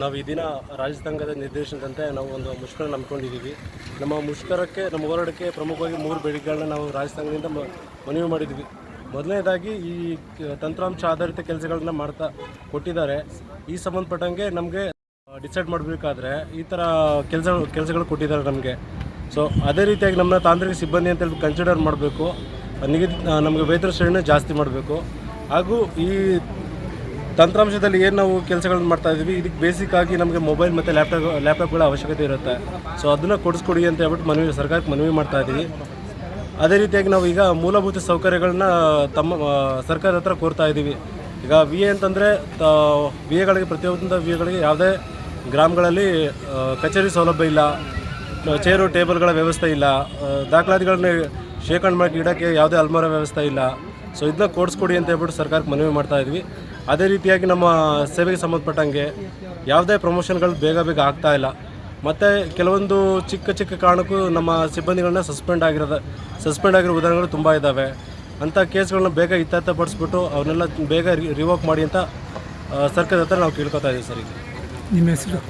ನಾವು ಈ ದಿನ ರಾಜ್ಯ ಸಂಘದ ನಿರ್ದೇಶನದಂತೆ ನಾವು ಒಂದು ಮುಷ್ಕರ ನಂಬ್ಕೊಂಡಿದ್ದೀವಿ. ನಮ್ಮ ಮುಷ್ಕರಕ್ಕೆ, ನಮ್ಮ ಹೋರಾಟಕ್ಕೆ ಪ್ರಮುಖವಾಗಿ ಮೂರು ಬೇಡಿಕೆಗಳನ್ನ ನಾವು ರಾಜ್ಯ ಸಂಘದಿಂದ ಮನವಿ ಮಾಡಿದ್ವಿ ಮೊದಲನೇದಾಗಿ ಈ ತಂತ್ರಾಂಶ ಆಧಾರಿತ ಕೆಲಸಗಳನ್ನ ಮಾಡ್ತಾ ಕೊಟ್ಟಿದ್ದಾರೆ. ಈ ಸಂಬಂಧಪಟ್ಟಂಗೆ ನಮಗೆ ಡಿಸೈಡ್ ಮಾಡಬೇಕಾದ್ರೆ ಈ ಥರ ಕೆಲಸ, ಕೆಲಸಗಳು ಕೊಟ್ಟಿದ್ದಾರೆ ನಮಗೆ. ಸೊ ಅದೇ ರೀತಿಯಾಗಿ ನಮ್ಮ ತಾಂತ್ರಿಕ ಸಿಬ್ಬಂದಿ ಅಂತ ಹೇಳಿ ಕನ್ಸಿಡರ್ ಮಾಡಬೇಕು. ನಿಗದಿ ನಮಗೆ ವೇತನ ಶ್ರೇಣಿನ ಜಾಸ್ತಿ ಮಾಡಬೇಕು. ಹಾಗೂ ಈ ತಂತ್ರಾಂಶದಲ್ಲಿ ಏನು ನಾವು ಕೆಲಸಗಳನ್ನು ಮಾಡ್ತಾ ಇದ್ದೀವಿ, ಇದಕ್ಕೆ ಬೇಸಿಕ್ ಆಗಿ ನಮಗೆ ಮೊಬೈಲ್ ಮತ್ತು ಲ್ಯಾಪ್ಟಾಪ್ ಲ್ಯಾಪ್ಟಾಪ್ಗಳ ಅವಶ್ಯಕತೆ ಇರುತ್ತೆ. ಸೊ ಅದನ್ನು ಕೊಡಿಸ್ಕೊಡಿ ಅಂತ ಹೇಳ್ಬಿಟ್ಟು ಮನವಿ, ಸರ್ಕಾರಕ್ಕೆ ಮನವಿ ಮಾಡ್ತಾ ಇದ್ದೀವಿ. ಅದೇ ರೀತಿಯಾಗಿ ನಾವು ಈಗ ಮೂಲಭೂತ ಸೌಕರ್ಯಗಳನ್ನ ತಮ್ಮ ಸರ್ಕಾರದ ಹತ್ರ ಕೋರ್ತಾ ಇದ್ದೀವಿ. ಈಗ ವಿ ಎ ಅಂತಂದರೆ ವಿ ಎಗಳಿಗೆ ಪ್ರತಿಯೊಂದು ವಿ ಎಗಳಿಗೆ ಯಾವುದೇ ಗ್ರಾಮಗಳಲ್ಲಿ ಕಚೇರಿ ಸೌಲಭ್ಯ ಇಲ್ಲ. ಚೇರು ಟೇಬಲ್ಗಳ ವ್ಯವಸ್ಥೆ ಇಲ್ಲ. ದಾಖಲಾತಿಗಳನ್ನ ಶೇಖರಣೆ ಮಾಡಿ ಇಡೋಕ್ಕೆ ಯಾವುದೇ ಅಲ್ಮಾರ ವ್ಯವಸ್ಥೆ ಇಲ್ಲ. ಸೊ ಇದನ್ನ ಕೊಡಿಸ್ಕೊಡಿ ಅಂತ ಹೇಳ್ಬಿಟ್ಟು ಸರ್ಕಾರಕ್ಕೆ ಮನವಿ ಮಾಡ್ತಾ ಇದ್ವಿ. ಅದೇ ರೀತಿಯಾಗಿ ನಮ್ಮ ಸೇವೆಗೆ ಸಂಬಂಧಪಟ್ಟಂಗೆ ಯಾವುದೇ ಪ್ರಮೋಷನ್ಗಳು ಬೇಗ ಬೇಗ ಆಗ್ತಾ ಇಲ್ಲ. ಮತ್ತು ಕೆಲವೊಂದು ಚಿಕ್ಕ ಚಿಕ್ಕ ಕಾರಣಕ್ಕೂ ನಮ್ಮ ಸಿಬ್ಬಂದಿಗಳನ್ನ ಸಸ್ಪೆಂಡ್ ಆಗಿರೋದ ಸಸ್ಪೆಂಡ್ ಆಗಿರೋ ಉದಾಹರಣೆಗಳು ತುಂಬ ಇದ್ದಾವೆ ಅಂಥ ಕೇಸ್ಗಳನ್ನ ಬೇಗ ಇತ್ಯರ್ಥಪಡಿಸ್ಬಿಟ್ಟು ಅವನ್ನೆಲ್ಲ ಬೇಗ ರಿವೋಕ್ ಮಾಡಿ ಅಂತ ಸರ್ಕಾರದ ಹತ್ರ ನಾವು ಕೇಳ್ಕೊತಾ ಇದ್ದೀವಿ ಸರ್ ಈಗ. ನಿಮ್ಮ ಹೆಸರು?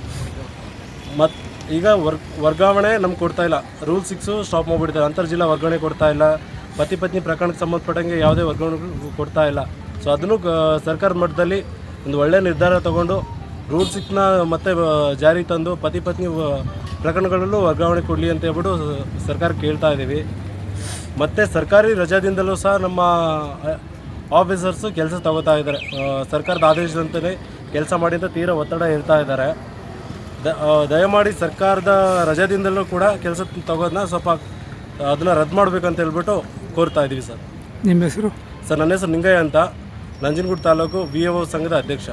ಮತ್ತು ಈಗ ವರ್ಗ, ವರ್ಗಾವಣೆ ನಮ್ಗೆ ಕೊಡ್ತಾ ಇಲ್ಲ. ರೂಲ್ ಸಿಕ್ಸು ಸ್ಟಾಪ್ ಮಾಡಿಬಿಡ್ತಾರೆ. ಅಂತರ್ಜಿಲ್ಲಾ ವರ್ಗಾವಣೆ ಕೊಡ್ತಾ ಇಲ್ಲ. ಪತಿ ಪತ್ನಿ ಪ್ರಕರಣಕ್ಕೆ ಸಂಬಂಧಪಟ್ಟಂಗೆ ಯಾವುದೇ ವರ್ಗಾವಣೆ ಕೊಡ್ತಾ ಇಲ್ಲ. ಸೊ ಅದನ್ನು ಸರ್ಕಾರ ಮಟ್ಟದಲ್ಲಿ ಒಂದು ಒಳ್ಳೆಯ ನಿರ್ಧಾರ ತಗೊಂಡು ರೂಲ್ ಸಿಕ್ಸ್ನ ಮತ್ತೆ ಜಾರಿ ತಂದು ಪತಿ ಪತ್ನಿ ಪ್ರಕರಣಗಳಲ್ಲೂ ವರ್ಗಾವಣೆ ಕೊಡಲಿ ಅಂತ ಹೇಳ್ಬಿಟ್ಟು ಸರ್ಕಾರ ಕೇಳ್ತಾ ಇದ್ದೀವಿ. ಮತ್ತು ಸರ್ಕಾರಿ ರಜಾದಿಂದಲೂ ಸಹ ನಮ್ಮ ಆಫೀಸರ್ಸು ಕೆಲಸ ತಗೋತಾ ಇದ್ದಾರೆ. ಸರ್ಕಾರದ ಆದೇಶದಂತೆಯೇ ಕೆಲಸ ಮಾಡಿ ಅಂತ ತೀರಾ ಒತ್ತಡ ಹೇಳ್ತಾ ಇದ್ದಾರೆ. ದ- ದಯಮಾಡಿ ಸರ್ಕಾರದ ರಜಾದಿಂದಲೂ ಕೂಡ ಕೆಲಸ ತಗೋದನ್ನ ಸ್ವಲ್ಪ ಅದನ್ನು ರದ್ದು ಮಾಡಬೇಕಂತ ಹೇಳ್ಬಿಟ್ಟು ಕೋರ್ತಾ ಇದ್ದೀವಿ ಸರ್. ನಿಮ್ಮ ಹೆಸರು? ಸರ್ ನನ್ನ ಹೆಸರು ನಿಂಗಯ್ಯ ಅಂತ. ನಂಜನಗೂಡು ತಾಲೂಕು ವಿ ಎ ಸಂಘದ ಅಧ್ಯಕ್ಷ.